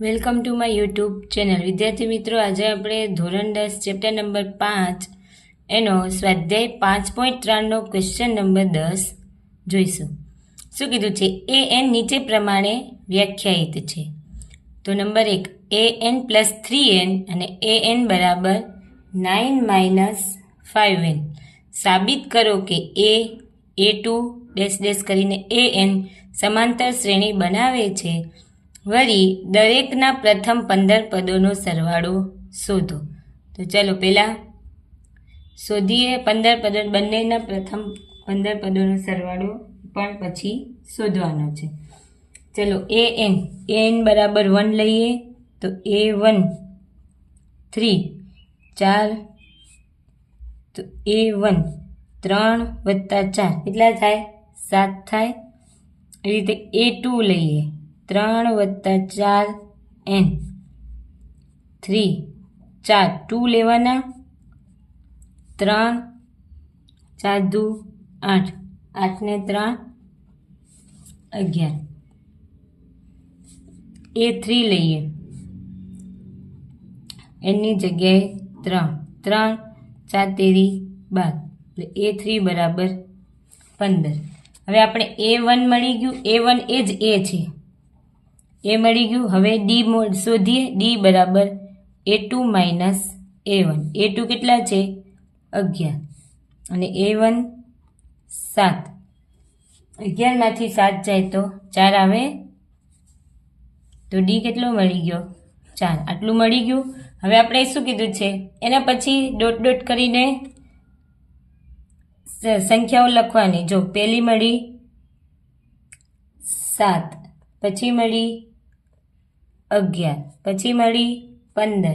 Welcome to my YouTube channel. વિદ્યાર્થી મિત્રો, આજે આપણે ધોરણ દસ, ચેપ્ટર નંબર પાંચ, એનો સ્વાધ્યાય પાંચ પોઈન્ટ ત્રણનો ક્વેશ્ચન નંબર દસ જોઈશું. શું કીધું છે? એ એન નીચે પ્રમાણે વ્યાખ્યાયિત છે. તો નંબર એક a n plus three n અને એ એન બરાબર નાઇન માઇનસ ફાઇવ એન સાબિત કરો કે a a two dash dash કરીને એ એન સમાંતર શ્રેણી બનાવે છે વળી દરેકના પ્રથમ પંદર પદોનો સરવાળો શોધો. તો ચાલો પહેલાં શોધીએ પંદર પદો, બંનેના પ્રથમ પંદર પદોનો સરવાળો પણ પછી શોધવાનો છે. ચલો એ એન એ એન બરાબર વન લઈએ. તો એ વન થ્રી ચાર, તો એ વન ત્રણ વત્તા ચાર, કેટલા થાય? સાત થાય. એ રીતે એ ટુ લઈએ. ત્રણ વત્તા ચાર એન. થ્રી, ચાર, ટુ લેવાના. ત્રણ, ચાર, દુ, આઠ. આઠને ત્રણ, અગિયાર. એ થ્રી લઈએ. એની જગ્યાએ ત્રણ. ત્રણ, ચાર, તેરી, બાર. એટલે એ થ્રી બરાબર પંદર. હવે આપણે એ વન મળી ગયું. એ વન એ જ એ છે. એ મળી ગયું. હવે ડી મોડ શોધીએ. ડી બરાબર a two minus a one a two કેટલા છે? અગિયાર. અને એ વન સાત. અગિયારમાંથી સાત જાય તો ચાર આવે. તો ડી કેટલો મળી ગયો? ચાર. આટલું મળી ગયું. હવે આપણે શું કીધું છે? એના પછી ડોટ ડોટ કરીને સંખ્યાઓ લખવાની. જો પહેલી મળી સાત, પછી મળી અગિયાર. પછી મળી પંદર.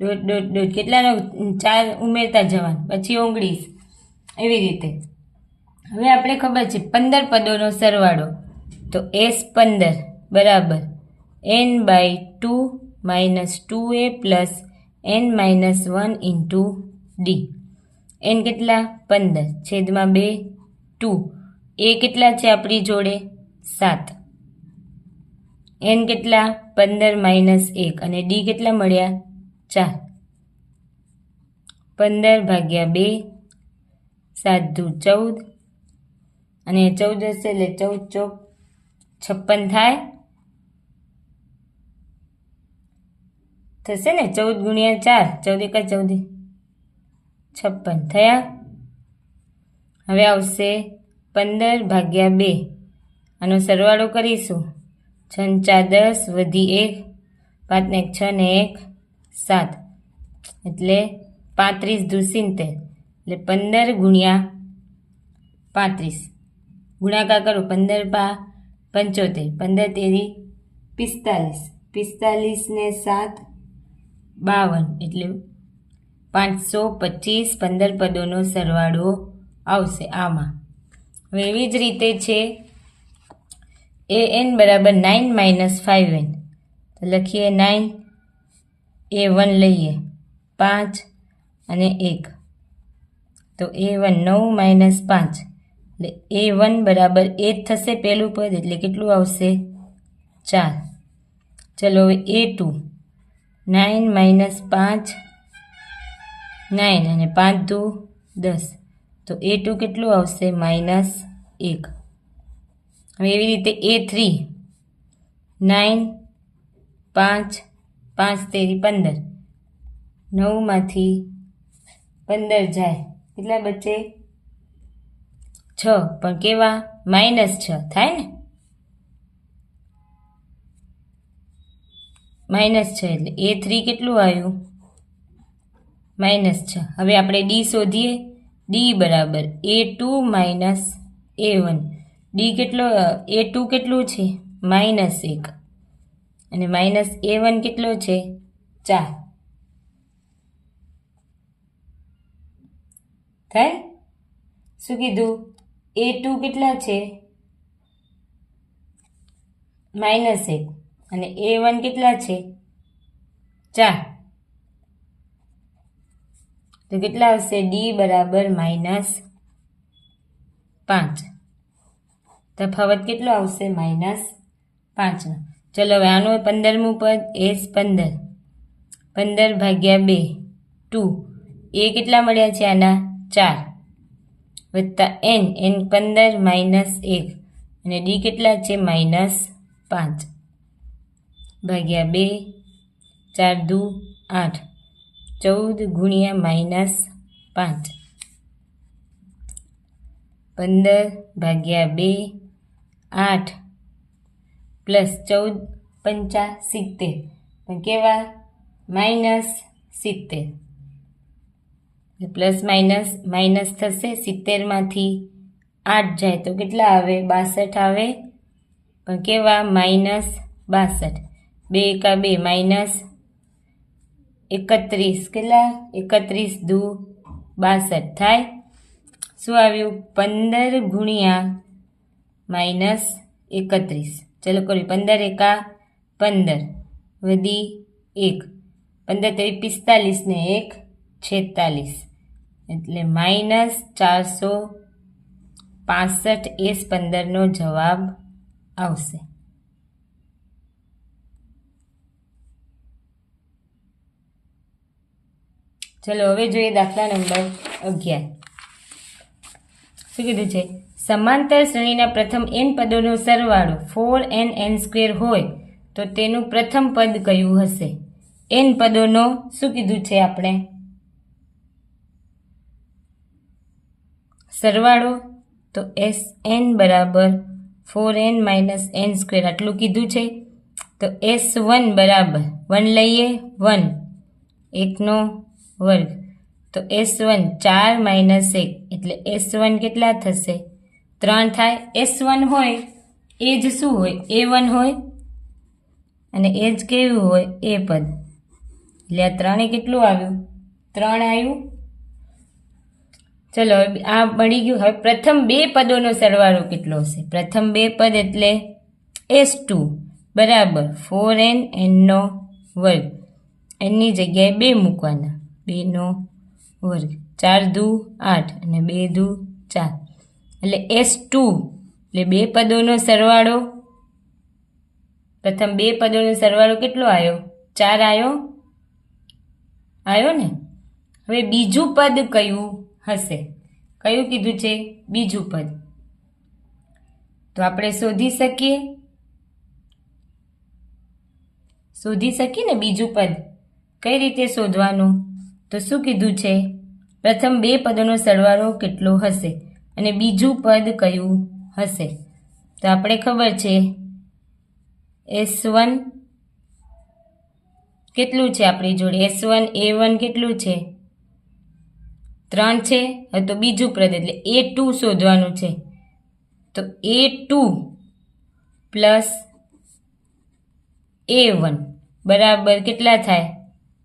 દોઢ દોઢ દોઢ. કેટલાનો ચાર ઉમેરતા જવાનું. પછી ઓગણીસ. એવી રીતે. હવે આપણે ખબર છે, પંદર પદોનો સરવાળો. તો એસ પંદર. બરાબર. N by two minus two a plus n minus one into d. N કેટલા? પંદર. છેદમાં બે, ટુ. એ કેટલા છે આપણી જોડે? સાત. એન કેટલા? પંદર માઇનસ એક. અને ડી કેટલા મળ્યા? ચાર. પંદર ભાગ્યા બે, સાત દુ ચૌદ. અને ચૌદ હશે એટલે ચૌદ ચોક છપ્પન થાય. થશે ને? ચૌદ ગુણ્યા ચાર. ચૌદ એકા ચૌદ. છપ્પન થયા. હવે આવશે પંદર ભાગ્યા બે. આનો સરવાળો કરીશું. છ ને ચાર દસ વધી એક પાંચને એક, છ ને એક, સાત. એટલે પાંત્રીસ દુ એટલે પંદર ગુણ્યા પાંત્રીસ. ગુણાકાર કરો, પંદર પા પંચોતેર. પંદર તેરી પિસ્તાલીસ. પિસ્તાલીસ ને સાત, બાવન. એટલે પાંચસો પચીસ પંદર પદોનો સરવાળો આવશે આમાં. હવે એવી જ રીતે છે એ એન બરાબર નાઇન માઇનસ ફાઇવ એન તો લખીએ નાઇન એ વન લઈએ. પાંચ અને એક. તો એ વન નવ માઇનસ પાંચ. એટલે એ વન બરાબર એ થશે પહેલું પદ, એટલે કેટલું આવશે? ચાર. ચલો હવે એ ટુ નાઇન માઇનસ પાંચ નાઇન અને પાંચ દુ દસ. તો એ ટુ કેટલું આવશે? માઇનસ એક. હવે એવી રીતે એ થ્રી નાઇન પાંચ પાંચ તેરી પંદર. નવમાંથી પંદર જાય. કેટલા બચે? છ. પણ કેવા? માઇનસ છ. થાય ને? માઇનસ છ એટલે એ થ્રી કેટલું આવ્યું? માઇનસ છ. હવે આપણે ડી શોધીએ. ડી બરાબર a two minus a one d કેટલો એ ટુ કેટલું છે? માઇનસ એક. અને માઇનસ એ વન કેટલો છે? ચાર. થાય? શું કીધું? એ ટુ કેટલા છે? માઇનસ એક. અને એ વન કેટલા છે? ચાર. તો કેટલા આવશે? ડી બરાબર માઇનસ પાંચ. તફાવત કેટલો આવશે? માઇનસ પાંચનો. ચલો હવે આનું પંદરમું પદ એસ પંદર. પંદર ભાગ્યા બે, ટુ. એ કેટલા મળ્યા છે આના? ચાર. વત્તા એન. એન પંદર માઇનસ એક. અને ડી કેટલા છે? માઇનસ પાંચ. ભાગ્યા બે, ચાર દુ, આઠ. ચૌદ ગુણ્યા માઇનસ પાંચ. પંદર ભાગ્યા બે આઠ પ્લસ ચૌદ પંચા સિત્તેર. કેવા? માઇનસ સિત્તેર. પ્લસ માઇનસ માઇનસ થશે સિત્તેરમાંથી આઠ જાય. તો કેટલા આવે? બાસઠ આવે. પણ કેવા? માઇનસ બાસઠ. બે એકા બે માઇનસ એકત્રીસ. કેટલા? એકત્રીસ દુ બાસઠ થાય. શું આવ્યું? પંદર ગુણ્યા માઇનસ એકત્રીસ. ચલો કરી પંદર એકા પંદર. વધી એક. પંદર તેવી પિસ્તાલીસ ને એક છેતાલીસ. એટલે માઇનસ ચારસો પાસઠ એસ પંદરનો જવાબ આવશે. ચલો હવે જોઈએ દાખલા નંબર અગિયાર. શું કીધું છે? સમાંતર શ્રેણીના પ્રથમ એન પદોનો સરવાળો ફોર એન એન સ્ક્વેર હોય, તો તેનું પ્રથમ પદ કયું હશે? એન પદોનો શું કીધું છે આપણે? સરવાળો, તો એસ એન બરાબર four n minus n square આટલું કીધું છે? તો એસ વન બરાબર વન લઈએ વન એકનો વર્ગ. તો એસ વન ચાર માઇનસ એક, એટલે એસ વન કેટલા થશે? ત્રણ થાય. એસ વન હોય એ જ શું હોય? એ વન હોય. અને એ જ કેવું હોય? એ પદ. એટલે આ ત્રણે કેટલું આવ્યું? ત્રણ આવ્યું. ચલો આ મળી ગયું. હવે પ્રથમ બે પદોનો સરવાળો કેટલો હશે? પ્રથમ બે પદ એટલે એસ ટુ. બરાબર. ફોર એન એનનો વર્ગ. એનની જગ્યાએ બે મૂકવાના. બેનો વર્ગ. ચાર દુ આઠ અને બે દુ ચાર. એટલે એસ ટુ એટલે બે પદોનો સરવાળો. પ્રથમ બે પદોનો સરવાળો કેટલો આવ્યો ચાર આવ્યો આવ્યો ને? હવે બીજું પદ કયું હશે? કયું કીધું છે? બીજું પદ. તો આપણે શોધી શકીએ. શોધી શકીએ ને બીજું પદ? કઈ રીતે શોધવાનું? તો શું કીધું છે? પ્રથમ બે પદોનો સરવાળો કેટલો હશે? અને બીજું પદ કયું હશે? તો આપણે ખબર છે, એસ વન કેટલું છે આપણી જોડે? એસ વન, એ વન કેટલું છે? ત્રણ છે, હવે તો બીજું પદ એટલે એ ટુ શોધવાનું છે. તો a two plus a one બરાબર કેટલા થાય?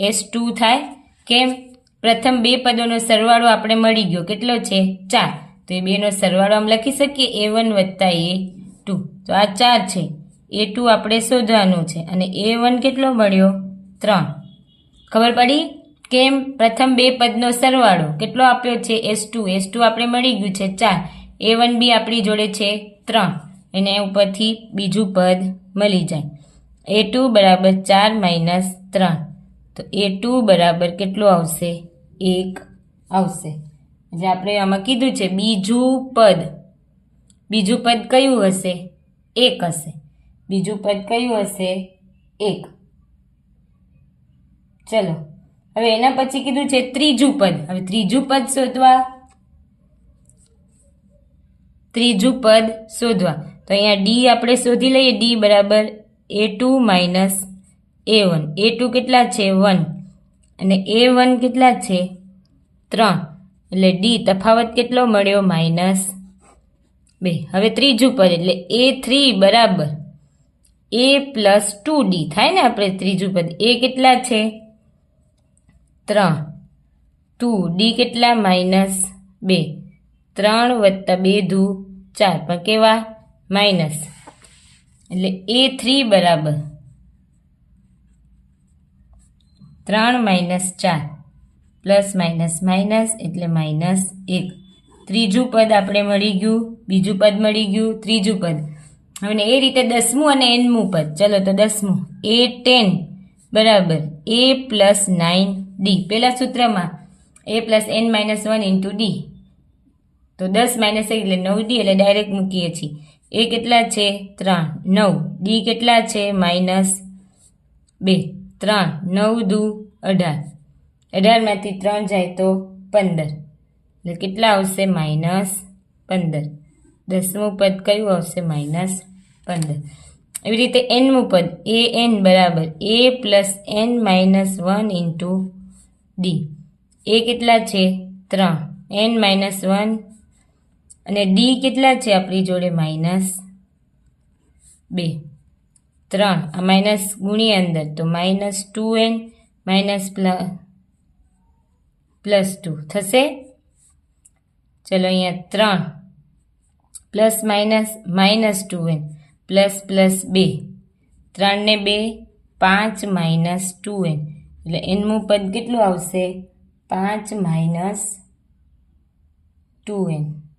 એસ ટુ થાય. કેમ? પ્રથમ બે પદોનો સરવાળો આપણે મળી ગયો. કેટલો છે? ચાર. તો એ બેનો સરવાળો આમ લખી શકીએ એ વન વત્તા એ ટુ તો આ ચાર છે. એ ટુ આપણે શોધવાનું છે. અને એ વન કેટલો મળ્યો? ત્રણ. ખબર પડી? કેમ? પ્રથમ બે પદનો સરવાળો કેટલો આપ્યો છે? એસ ટુ એસ ટુ આપણે મળી ગયું છે ચાર. એ વન બી આપણી જોડે છે ત્રણ. એને ઉપરથી બીજું પદ મળી જાય. એ ટુ બરાબર ચાર માઇનસ ત્રણ. તો એ ટુ બરાબર કેટલું આવશે? એક આવશે. જે આપણે આમાં કીધું છે, બીજું પદ. બીજું પદ કયું હશે? એક હશે. બીજું પદ કયું હશે? એક. ચલો. હવે એના પછી કીધું છે, ત્રીજું પદ. હવે ત્રીજું પદ શોધવા. ત્રીજું પદ શોધવા. તો અહીંયા ડી આપણે શોધી લઈએ. ડી બરાબર a two minus a one a two કેટલા છે? વન અને એ વન કેટલા છે? ત્રણ. એટલે ડી તફાવત કેટલો મળ્યો? માઇનસ બે. હવે ત્રીજું પદ, એટલે એ થ્રી બરાબર. એ પ્લસ ટુ ડી થાય ને આપણે ત્રીજું પદ? એ કેટલા છે? ત્રણ. ટુ ડી કેટલા? માઇનસ બે. ત્રણ વત્તા બે ધુ ચાર. પણ કેવા? માઇનસ એટલે એ થ્રી બરાબર. ત્રણ માઇનસ ચાર. પ્લસ માઇનસ માઇનસ એટલે માઇનસ એક. ત્રીજું પદ આપણે મળી ગયું. બીજું પદ મળી ગયું. ત્રીજું પદ. હવે એ રીતે દસમું અને એનમું પદ. ચલો તો દસમું. A ten. બરાબર. A plus nine d. પહેલાં સૂત્રમાં a plus n minus one into d. તો દસ માઇનસ એક એટલે નવ ડી એટલે ડાયરેક્ટ મૂકીએ છીએ. એ કેટલા છે? ત્રણ. નવ. ડી કેટલા છે? માઇનસ બે. ત્રણ. નવ દુ અઢાર. અઢારમાંથી ત્રણ જાય તો પંદર. એટલે કેટલા આવશે? માઇનસ પંદર. દસમું પદ કયું આવશે? માઇનસ પંદર. એવી રીતે એનમું પદ એ એન બરાબર a plus n minus one into d a કેટલા છે? ત્રણ. એન માઇનસ વન અને ડી કેટલા છે આપણી જોડે? માઇનસ બે. ત્રણ. આ માઇનસ ગુણી અંદર તો minus two n minus plus two થશે. ચલો અહીંયા ત્રણ. Plus minus minus two n. Plus plus બે. ત્રણને બે, પાંચ માઇનસ ટુ એન. એટલે એનનું પદ કેટલું આવશે? પાંચ માઇનસ ટુ એન.